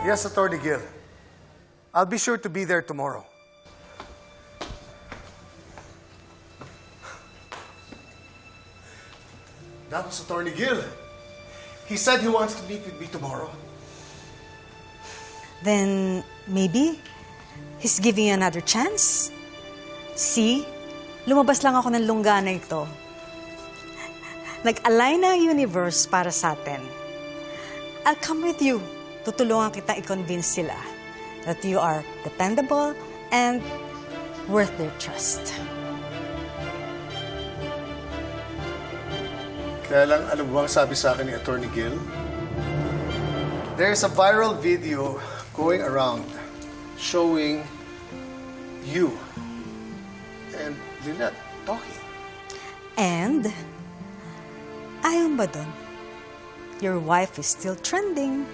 Yes, Attorney Gill. I'll be sure to be there tomorrow. That was Attorney Gill. He said he wants to meet with me tomorrow. Then maybe he's giving you another chance? See? Lumabas lang ako ng lungga na ito. Nag-align na ang universe para sa atin. I'll come with you. Tutulungan kita i-convince sila that you are dependable and worth their trust. Kaya lang, alam mo bang sabi sa akin ni Attorney Gill? There's a viral video going around showing you and Lynette talking. And, ayon ba dun? Your wife is still trending.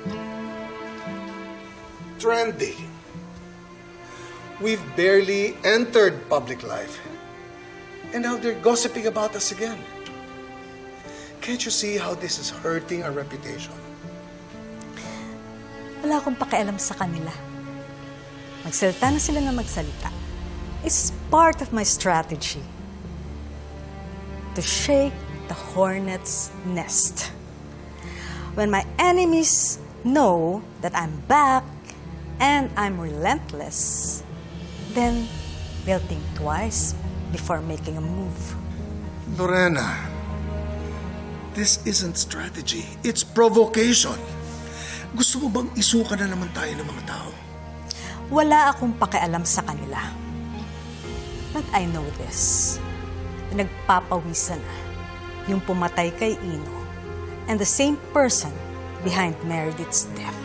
Trending. We've barely entered public life. And now they're gossiping about us again. Can't you see how this is hurting our reputation? Wala akong pakialam sa kanila. Magsalita na sila na magsalita. It's part of my strategy to shake the hornet's nest. When my enemies know that I'm back and I'm relentless, then they'll think twice before making a move. Lorena, this isn't strategy. It's provocation. Gusto mo bang isuka na naman tayo ng mga tao? Wala akong pakialam sa kanila. But I know this. Nagpapawisan na yung pumatay kay Ino and the same person behind Meredith's death.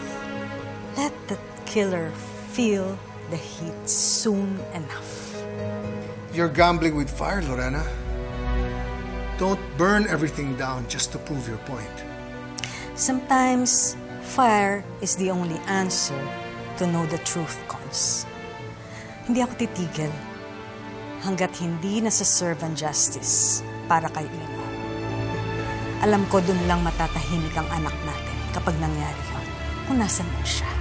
Let that killer feel the heat soon enough. You're gambling with fire, Lorena. Don't burn everything down just to prove your point. Sometimes, fire is the only answer to know the truth, Cons. Hindi ako titigil hanggat hindi nasa-serve ang justice para kay Ino. Alam ko dun lang matatahimik ang anak natin kapag nangyari yun, kung nasan man siya.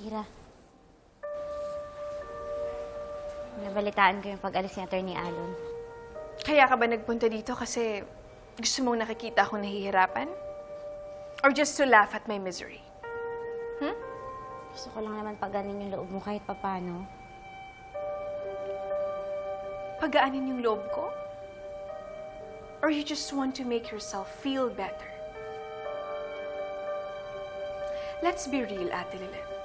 Ira. Nabalitaan ko yung pag-alis ni Attorney Alon. Kaya ka ba nagpunta dito kasi gusto mong nakikita akong nahihirapan? Or just to laugh at my misery? Gusto ko lang naman paganin yung loob mo kahit papano. Pagaanin yung loob ko? Or you just want to make yourself feel better? Let's be real, Ate Lilith.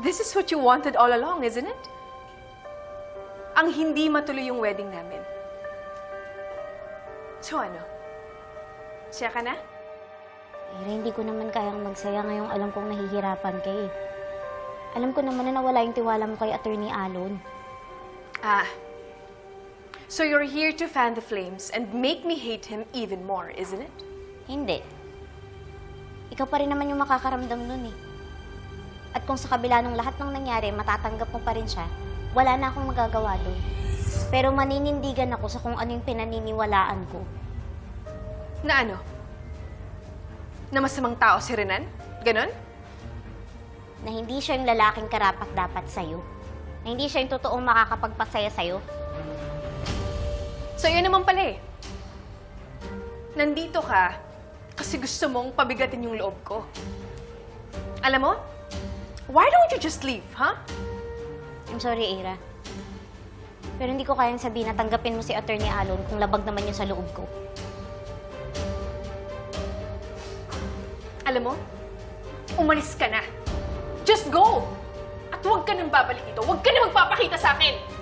This is what you wanted all along, isn't it? Ang hindi matuloy yung wedding namin. So ano? Siya ka na? Ira, hindi ko naman kayang magsaya ngayong alam kong nahihirapan ka eh. Alam ko naman na nawala yung tiwala mo kay Attorney Alon. Ah. So you're here to fan the flames and make me hate him even more, isn't it? Hindi. Ikaw pa rin naman yung makakaramdam nun eh. At kung sa kabila ng lahat ng nangyari, matatanggap mo pa rin siya, wala na akong magagawa doon. Pero maninindigan ako sa kung ano yung pinaniniwalaan ko. Na ano? Na masamang tao si Renan? Ganon? Na hindi siya yung lalaking karapat-dapat sa'yo. Na hindi siya yung totoong makakapagpasaya sa'yo. So yun naman pala eh. Nandito ka kasi gusto mong pabigatin yung loob ko. Alam mo? Why don't you just leave, huh? I'm sorry, Ira. Pero hindi ko kayang sabihin na tanggapin mo si Attorney Alon kung labag naman yun sa loob ko. Alam mo? Umalis ka na. Just go! At huwag ka nang babalik dito. Huwag ka na magpapakita sa akin!